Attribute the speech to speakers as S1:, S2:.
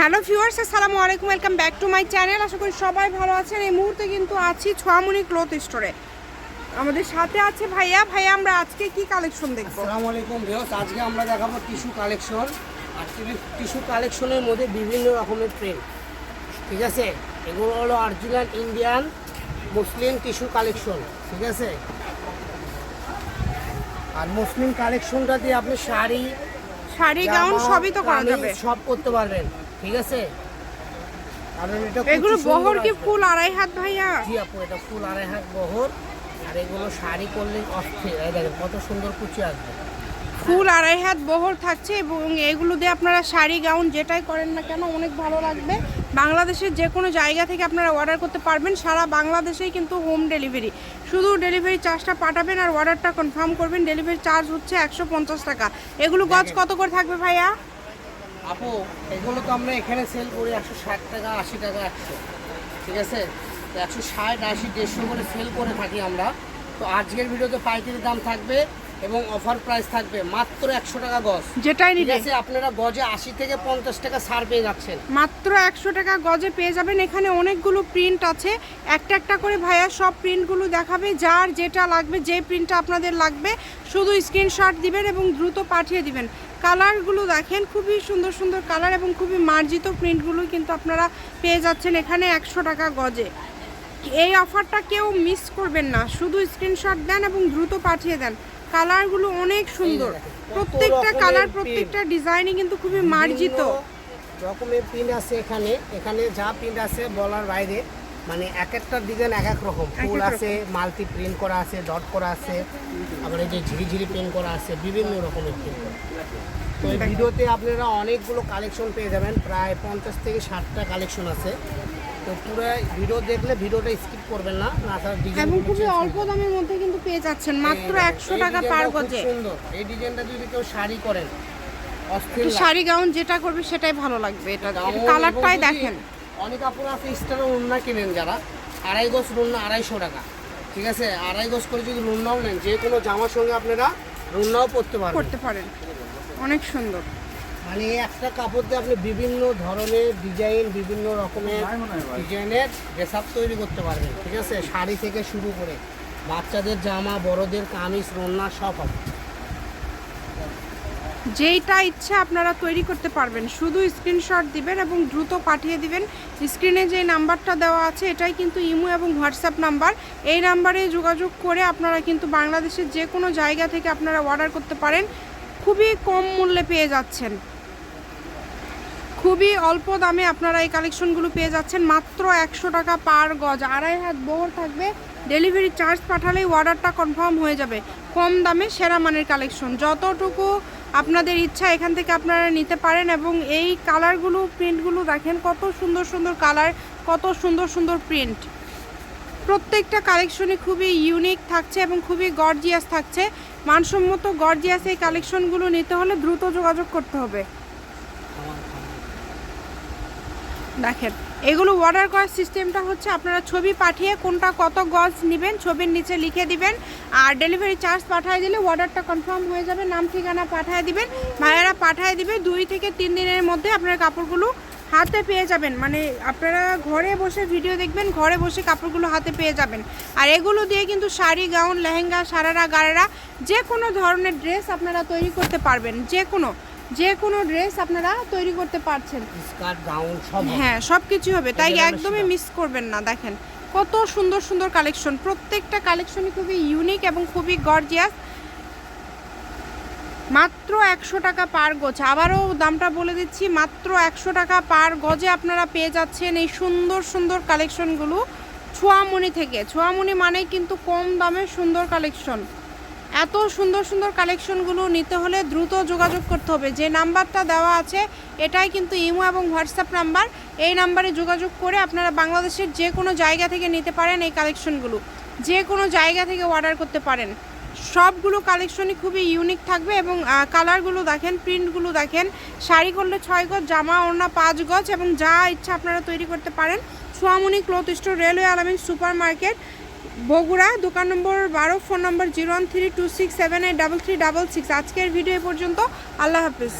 S1: Hello viewers আসসালামু আলাইকুম welcome back to my channel. আশা করি সবাই ভালো আছেন। এই মুহূর্তে কিন্তু আছি ছোয়ামুনি ক্লথ স্টোরে। আমাদের সাথে আছে ভাইয়া। ভাইয়া আমরা আজকে কি কালেকশন দেখব?
S2: আসসালামু আলাইকুম ভিউয়ার্স। আজকে আমরা দেখাবো টিস্যু কালেকশন আর টিস্যু কালেকশনের মধ্যে বিভিন্ন রকমের প্রিন্ট ঠিক আছে? এগুলো হলো original Indian Muslim tissue collection ঠিক আছে? আর মুসলিম কালেকশনটা দিয়ে আপনি শাড়ি
S1: শাড়ি গাউন সবই তো করা যাবে।
S2: সব করতে পারবেন। ঠিক আছে? কারণ এটা
S1: এগুলো বহর কি ফুল আড়াই হাত ভাইয়া?
S2: জি আপু এটা ফুল আড়াই হাত বহর আর এগুলো শাড়ি করলে অস্থির। এই দেখেন কত সুন্দর কুচি আসবে।
S1: ফুল আড়াই হাত বহর থাকছে এবং এগুলো দিয়ে আপনারা শাড়ি গাউন যেটাই করেন না কেন অনেক ভালো লাগবে। বাংলাদেশের যে কোনো জায়গা থেকে আপনারা অর্ডার করতে পারবেন। সারা বাংলাদেশেই কিন্তু হোম ডেলিভারি শুধু ডেলিভারি চার্জটা পাঠাবেন আর অর্ডারটা কনফার্ম করবেন। ডেলিভারি চার্জ হচ্ছে একশো পঞ্চাশ টাকা। এগুলো গজ কত করে থাকবে ভাইয়া?
S2: আপু এগুলো তো আমরা এখানে সেল করি একশো ষাট টাকা আশি টাকা একশো। ঠিক আছে? তো একশো ষাট আশি দেড়শো করে সেল করে থাকি আমরা। তো আজকের ভিডিওতে পাইকারি দাম থাকবে এবং অফার প্রাইস থাকবে মাত্র একশো টাকা গজ।
S1: যেটাই
S2: আছে? আপনারা গজে আশি থেকে পঞ্চাশ টাকা ছাড় পেয়ে যাচ্ছেন।
S1: মাত্র একশো টাকা গজে পেয়ে যাবেন। এখানে অনেকগুলো প্রিন্ট আছে। একটা একটা করে ভাইয়া সব প্রিন্টগুলো দেখাবে। যার যেটা লাগবে যে প্রিন্টটা আপনাদের লাগবে শুধু স্ক্রিনশট দিবেন এবং দ্রুত পাঠিয়ে দিবেন। কালারগুলো দেখেন খুবই সুন্দর সুন্দর কালার এবং খুবই মার্জিত প্রিন্টগুলো কিন্তু আপনারা পেয়ে যাচ্ছেন এখানে একশো টাকা গজে। এই অফারটা কেউ মিস করবেন না শুধু স্ক্রিনশট দেন এবং দ্রুত পাঠিয়ে দেন। কালারগুলো অনেক সুন্দর। প্রত্যেকটা কালার প্রত্যেকটা ডিজাইনই কিন্তু খুবই মার্জিত।
S2: রকমের প্রিন্ট আছে এখানে। এখানে যা প্রিন্ট আছে বলার বাইরে মানে এক একটা ডিজাইন এক এক রকম। ফুল আছে মাল্টি প্রিন্ট করা আছে ডট করা আছে আবার এই যে ঝিরিঝিরি প্রিন্ট করা আছে বিভিন্ন রকমের প্রিন্ট করা তো এই ভিডিওতে আপনারা অনেকগুলো কালেকশন পেয়ে যাবেন প্রায় পঞ্চাশ থেকে ষাটটা কালেকশন আছে। তো পুরো ভিডিও দেখলে ভিডিওটা স্কিপ করবেন না না
S1: এবং খুবই অল্প দামের মধ্যে কিন্তু পেয়ে যাচ্ছেন মাত্র একশো টাকা পার গজে
S2: সুন্দর। এই ডিজাইনটা যদি কেউ শাড়ি করেন
S1: শাড়ি গাউন যেটা করবে সেটাই ভালো লাগবে এটা কালারটাই দেখেন।
S2: অনেক আপুরা আছে স্টার রুন্না কিনেন যারা। আড়াই গজ রুন্না আড়াইশো টাকা। ঠিক আছে? আড়াই গজ করে যদি রুন্নাও নেন যে কোনো জামার সঙ্গে আপনারা রুন্নাও পরতে পারবেন।
S1: করতে পারেন। অনেক সুন্দর।
S2: মানে একটা কাপড় দিয়ে আপনি বিভিন্ন ধরনের ডিজাইন বিভিন্ন রকমের ডিজাইনের ড্রেস আপ তৈরি করতে পারবেন। ঠিক আছে? শাড়ি থেকে শুরু করে বাচ্চাদের জামা বড়দের কামিজ রন্না সব হবে।
S1: যেইটা ইচ্ছা আপনারা তৈরি করতে পারবেন। শুধু স্ক্রিনশট দিবেন এবং দ্রুত পাঠিয়ে দিবেন। স্ক্রিনে যে নাম্বারটা দেওয়া আছে, এটাই কিন্তু ইমো এবং হোয়াটসঅ্যাপ নাম্বার। এই নাম্বারে যোগাযোগ করে আপনারা কিন্তু বাংলাদেশের যে কোনো জায়গা থেকে আপনারা অর্ডার করতে পারেন। খুবই কম মূল্যে পেয়ে যাচ্ছেন। খুবই অল্প দামে আপনারা এই কালেকশনগুলো পেয়ে যাচ্ছেন। মাত্র একশো টাকা পার গজ। আড়াই হাত বহর থাকবে। ডেলিভারি চার্জ পাঠালেই অর্ডারটা কনফার্ম হয়ে যাবে। কম দামে সেরা মানের কালেকশন যতটুকু আপনাদের ইচ্ছা এখান থেকে আপনারা নিতে পারেন এবং এই কালারগুলো, প্রিন্টগুলো দেখেন কত সুন্দর সুন্দর কালার, কত সুন্দর সুন্দর প্রিন্ট। প্রত্যেকটা কালেকশনই খুবই ইউনিক থাকছে এবং খুবই গর্জিয়াস থাকছে। মানসম্মত গর্জিয়াস এই কালেকশনগুলো নিতে হলে দ্রুত যোগাযোগ করতে হবে। দেখেন এগুলো অর্ডার করার সিস্টেমটা হচ্ছে আপনারা ছবি পাঠিয়ে কোনটা কত গজ নেবেন, ছবির নিচে লিখে দিবেন। আর ডেলিভারি চার্জ পাঠিয়ে দিলে অর্ডারটা কনফার্ম হয়ে যাবে, নাম, ঠিকানা পাঠিয়ে দিবেন। ভাইয়ারা পাঠিয়ে দিবে, দুই থেকে তিন দিনের মধ্যে আপনার কাপড়গুলো হাতে পেয়ে যাবেন। মানে আপনারা ঘরে বসে ভিডিও দেখবেন, ঘরে বসে কাপড়গুলো হাতে পেয়ে যাবেন। আর এগুলো দিয়ে কিন্তু শাড়ি, গাউন, লেহেঙ্গা, সারারা গাড়েরা যে কোনো ধরনের ড্রেস আপনারা তৈরি করতে পারবেন। যে কোনো যে কোনো ড্রেস আপনারা তৈরি করতে পারছেন।
S2: স্কার্ট গাউন সব
S1: হ্যাঁ সব কিছু হবে। তাই একদমই মিস করবেন না দেখেন। কত সুন্দর সুন্দর কালেকশন প্রত্যেকটা কালেকশনই খুবই ইউনিক এবং খুবই গর্জিয়াস মাত্র একশো টাকা পার গজ। আবারও দামটা বলে দিচ্ছি মাত্র একশো টাকা পার গজে আপনারা পেয়ে যাচ্ছেন এই সুন্দর সুন্দর কালেকশনগুলো ছোয়ামুনি থেকে। ছোয়ামুনি মানেই কিন্তু কম দামে সুন্দর কালেকশন এত সুন্দর সুন্দর কালেকশনগুলো নিতে হলে দ্রুত যোগাযোগ করতে হবে। যে নাম্বারটা দেওয়া আছে, এটাই কিন্তু ইমো এবং হোয়াটসঅ্যাপ নাম্বার। এই নাম্বারে যোগাযোগ করে আপনারা বাংলাদেশের যে কোনো জায়গা থেকে নিতে পারেন এই কালেকশনগুলো। যে কোনো জায়গা থেকে অর্ডার করতে পারেন। সবগুলো কালেকশনই খুবই ইউনিক থাকবে এবং কালারগুলো দেখেন, প্রিন্টগুলো দেখেন। শাড়ি করলে ছয় গজ, জামা ওড়না পাঁচ গজ এবং যা ইচ্ছা আপনারা তৈরি করতে পারেন। Soyamuni cloth store, railway Alamin supermarket Bogura, দোকান নম্বর বারো, phone number zero one three two six seven eight double three double six. আজকের ভিডিও পর্যন্ত, আল্লাহ হাফিজ।